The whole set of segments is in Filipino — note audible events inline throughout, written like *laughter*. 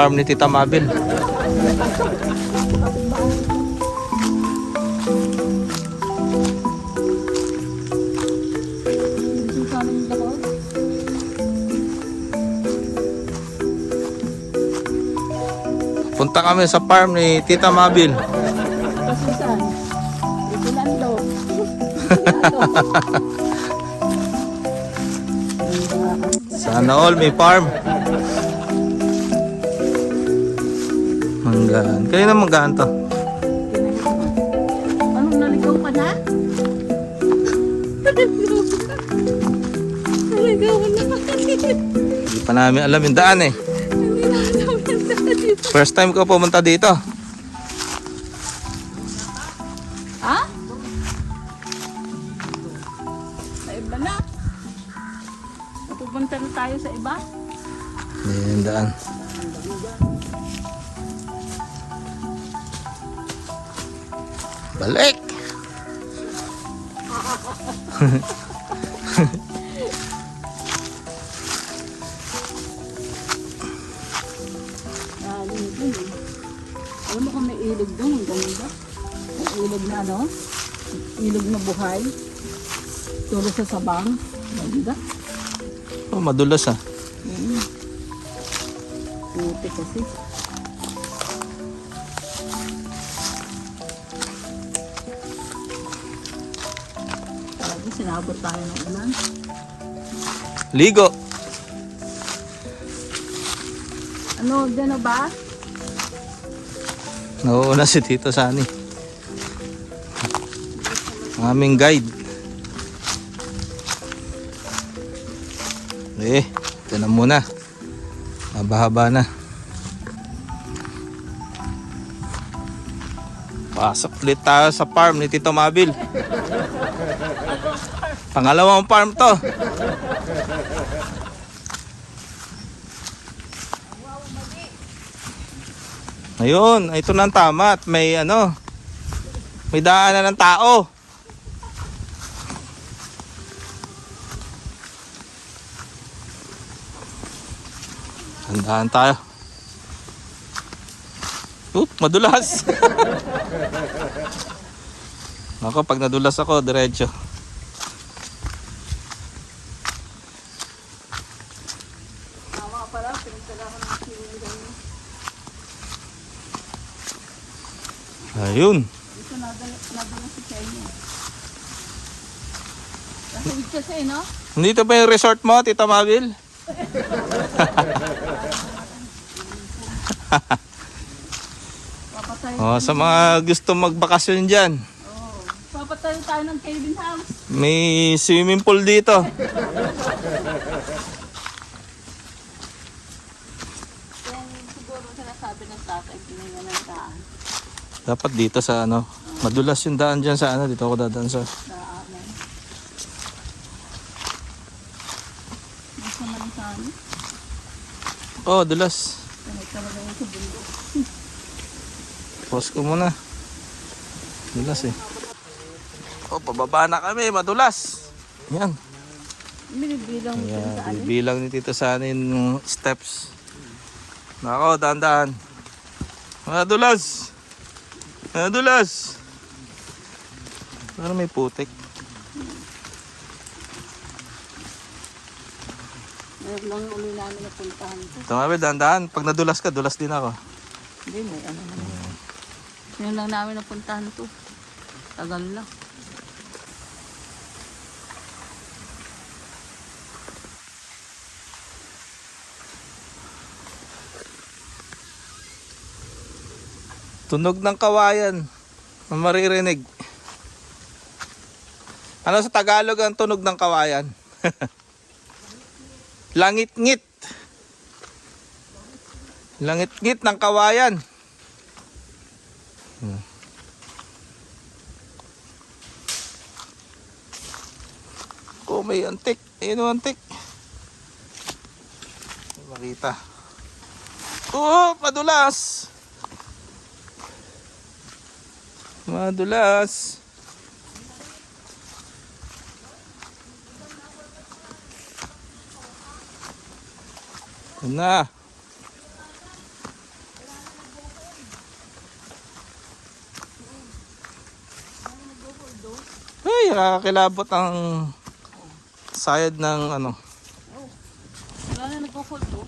Farm ni Tita Mabel. Punta kami sa farm ni Tita Mabel. *laughs* Sana all may farm. Manggahan. Kayo na manggahan to. Anong naligaw ka na? *laughs* Naligaw na. Hindi pa namin alam yung daan eh. First time ko pumunta dito. Ha? Sa iba na. Napupunta na tayo sa iba. Yan yung daan. Balik! Alam mo kung may ilog doon, ganda. May ilog na ano? Ilog na buhay. Tulad sa sabang. Ganda. Oh, madulas ah. Mm. Puti kasi. Sinabot tayo ng ulan. Ligo! Ano, dyan na ba? Nauuna si Tito Sani. Ang aming guide. Eh, ito na muna. Haba-haba na. Pasok ulit tayo sa farm ni Tito Mabil. Pangalawang farm to. Ayun, ito na ang tama at may ano, may daanan ng tao. Tandaan tayo. Oop, madulas. *laughs* Ako, pag nadulas ako, diretso. Tama pala, pinagtala ko ng sinigang. Ayun. Ito nadala, nadala si Kenya. Kasi kasi, no? Nandito ba yung resort mo, Tita? Papatay. *laughs* Oh, sa mga gusto magbakasyon dyan, Oh. Papatay tayo ng cabin house. may swimming pool dito. *laughs* Kung siguro sinasabi ng tatay, pininga ng daan. Dapat dito sa ano, madulas yung daan dyan sa ano, dito ako dadaan sa... Oh, dulas. Pause ko muna. Dulas eh. Oh, pababa na kami, madulas. Yan. Binibilang sa alin. bibilang ni Tito Sanin yung steps. Nako, dahan-dahan. Madulas. Madulas. Parang may putik. Meron lang uli namin na puntahan ko. Tumabi, dahan-dahan. Pag nadulas ka, dulas din ako. Hindi, may ano naman. Yun lang namin napuntahan to. Tagal na. Tunog ng kawayan. Ang maririnig. Ano sa Tagalog ang tunog ng kawayan? *laughs* Langit-ngit. Langit-ngit ng kawayan. Hmm. Oh, may antik. Ayun ang antik. Makita. Oh, madulas. Madulas. Ito na. Ay, nakakilabot ang sayad ng ano. Wala na nagpo-foldo.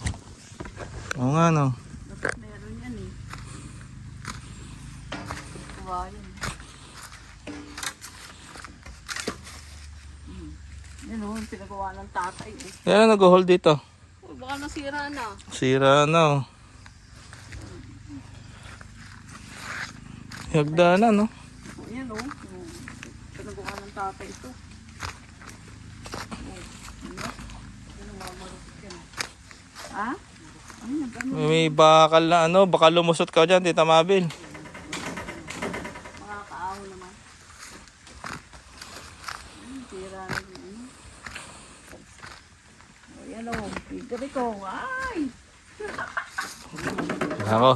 Oo nga no. Dapat meron yan eh. Kawayan. Yan o, yung pinagawa ng tatay eh. Yan ang nag-hold dito. Oh, baka nasira na. Sira na oh. Hagda na no. Oh, yan o. Oh. Pinagawa ng tatay ito. Oh? Yan yan. Ha? Nag-ano? May bakal na ano, baka lumusot ka dyan, Tita Mabil. Makakaaho naman. Tira na ano. Pigari ko. Ay! Ako.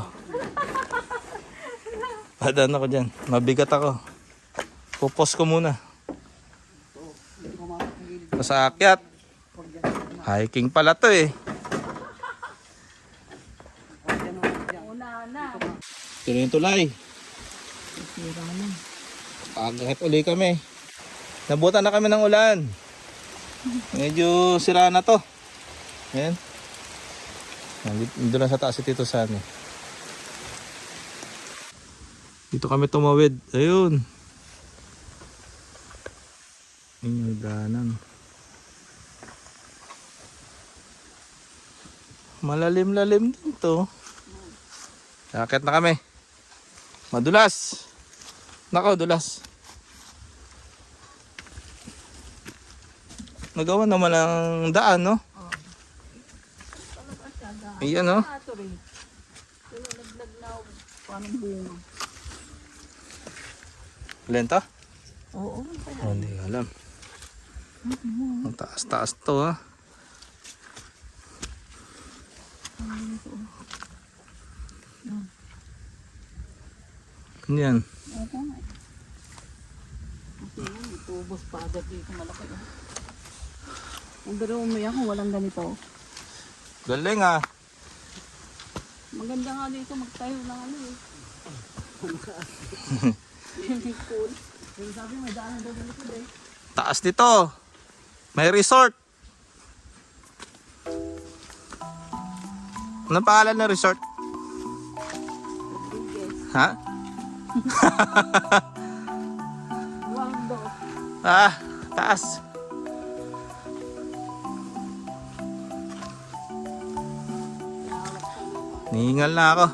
Padan ako dyan. Mabigat ako. Pupos ko muna. Sa akyat. Hiking pala to eh. Una na. Yung tulay. Agahit uli kami. Nabutan na kami ng ulan. Medyo sira na to. Ayan. Nandito lang sa taas si Tito Sani. Dito kami tumawid. Ayun. Ayun yung danan. Malalim-lalim din to. Akit na kami. Madulas. Nakaw, dulas. Nagawa naman ang daan, no? Ayan, no? Ito rin. Pero naglag na ako. Parang bunga. Lenta? Oo. Oh, hindi alam. Ang taas-taas to, ha? Ano yan? Tubos pa agad dito malaki. oh. Ang pero umiyak kung walang ganito. Galing, ah. Maganda nga dito magtayo ng ano eh. cool. Yung sabi may daanan daw ganito eh. Taas dito. May resort. Anong pangalan ng resort? Ha? *laughs* Wando. Ah, taas. Ningal na ako.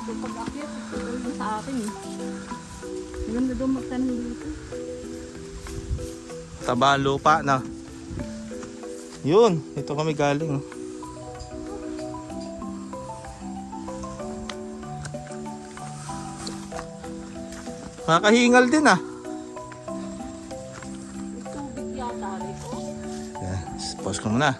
So pag akyat, ito yung sa akin eh. Maganda daw magtanim dito. Taba lupa na. Yun, ito kami galing. oh. Din ah. Tubig yata rin. Pause ko muna.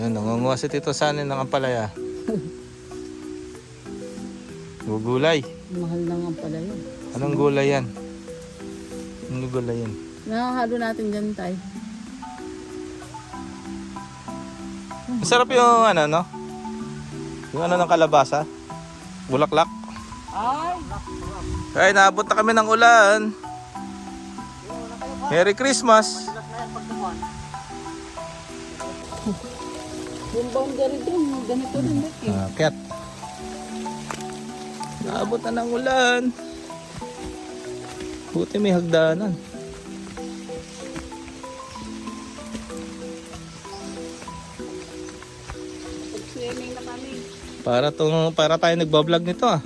yan? Nangunguha si Tito Sanin ng ampalaya. Gugulay. Mahal pala yun. Anong gulay yan? Anong gulay yan? Nakakalo natin dyan tayo. Masarap yung ano, no? Yung ano ng kalabasa? Bulaklak. Ay! Ay, naabot na kami ng ulan. Merry Christmas. Yung boundary dun, ganito rin eh. Akit. Naabot na ng ulan. Buti may hagdanan. Para tong para tayo nagba-vlog nito ah.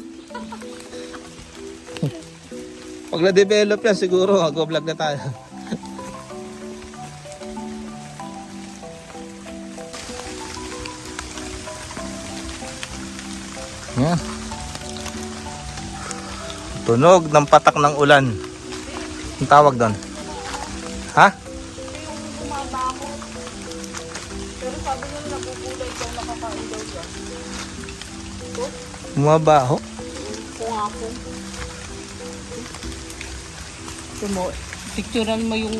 Pag na-develop yan siguro mag-vlog na tayo. *laughs* Yan. Tunog ng patak ng ulan. Ang tawag doon. Ha? Pero sabi nila nabubulay daw nakakain daw siya. Bumabaho? Kung ako. Ito mo, picturean mo yung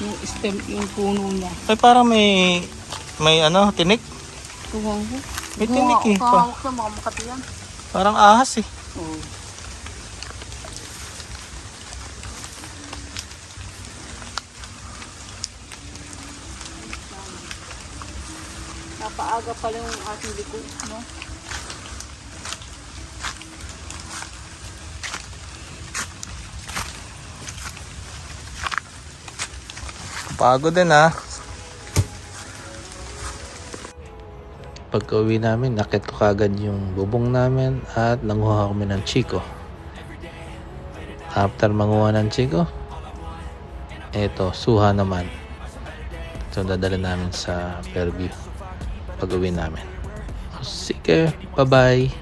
yung stem, yung puno niya. Ay parang may may ano, tinik. Tuwang ko. May tinik eh. Pa- Pahawak sa mga makati yan. parang ahas eh. Oo. Napaaga pala yung ating likod, no? Pagod din ha. Pagka uwi namin, nakit ko kagad yung bubong namin at nanguha kami ng chiko. After manguha ng chiko, eto, suha naman. So, dadala namin sa Fairview pag uwi namin. Sige, bye-bye.